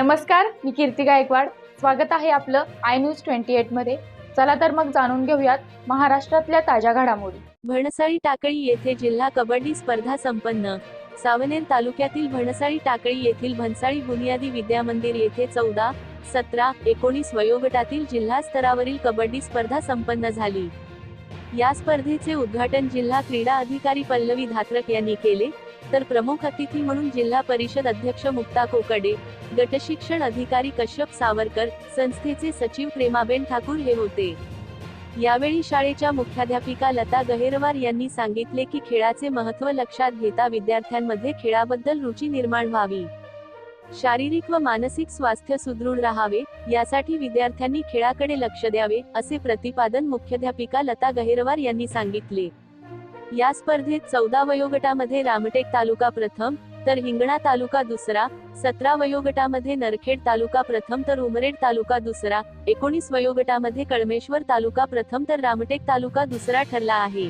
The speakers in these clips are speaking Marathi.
नमस्कार मी कीर्ती गायकवाड. स्वागत आहे आपलं आय न्यूज ट्वेंटी एटमध्ये. चला तर मग जाणून घेऊयात महाराष्ट्रातल्या ताज्या घडामोडी. भणसाळी टाकळी येथे जिल्हा कबड्डी स्पर्धा संपन्न. सावनेर तालुक्यातील भणसाळी टाकळी येथील भंसाळी बुनियादी विद्या मंदिर येथे चौदा सतरा एकोणीस वयोगटातील जिल्हा स्तरावरील कबड्डी स्पर्धा संपन्न झाली. या स्पर्धेचे उद्घाटन जिल्हा क्रीडा अधिकारी पल्लवी धात्रक यांनी केले. तर प्रमुख अतिथी म्हणून जिल्हा परिषद अध्यक्ष मुक्ता कोकडे गटशिक्षण अधिकारी कश्यप सावरकर संस्थेचे सचिव प्रेमाबेन ठाकूर हे होते. यावेळी शाळेच्या मुख्याध्यापिका लता गहेरवार यांनी सांगितले की खेळाचे महत्त्व लक्षात घेता विद्यार्थ्यांमध्ये खेळाबद्दल रुची निर्माण व्हावी. शारीरिक व मानसिक स्वास्थ्य सुदृढ राहावे यासाठी विद्यार्थ्यांनी खेळाकडे लक्ष द्यावे असे प्रतिपादन मुख्याध्यापिका लता गहेरवार यांनी सांगितले. या स्पर्धेत चौदा वयोगटामध्ये रामटेक तालुका प्रथम तर हिंगणा तालुका दुसरा सतरा वयोगटामध्ये नरखेड तालुका प्रथम तर उमरेड तालुका दुसरा एकोणीस वयोगटामध्ये कळमेश्वर तालुका प्रथम तर रामटेक तालुका दुसरा ठरला आहे.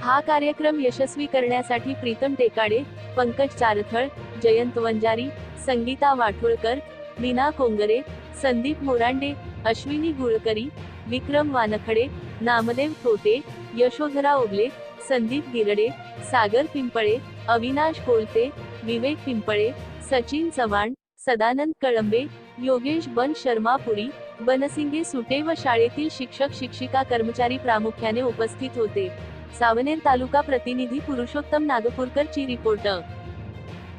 हा कार्यक्रम यशस्वी करण्यासाठी प्रीतम टेकाडे पंकज चारथळ जयंत वंजारी संगीता वाठोळकर मीना कोंगरे संदीप मोरांडे अश्विनी गुळकरी विक्रम वानखडे नामदेव थोटे यशोधरा ओबले संदीप गिरडे सागर पिंपळे अविनाश कोलते विवेक पिंपळे सचिन चव्हाण सदानंद कळंबे योगेश बन शर्मापुरी बनसिंगे सुटे व शाळेतील शिक्षक शिक्षिका कर्मचारी प्रामुख्याने उपस्थित होते. सावनेर तालुका प्रतिनिधी पुरुषोत्तम नागपूरकर ची रिपोर्टर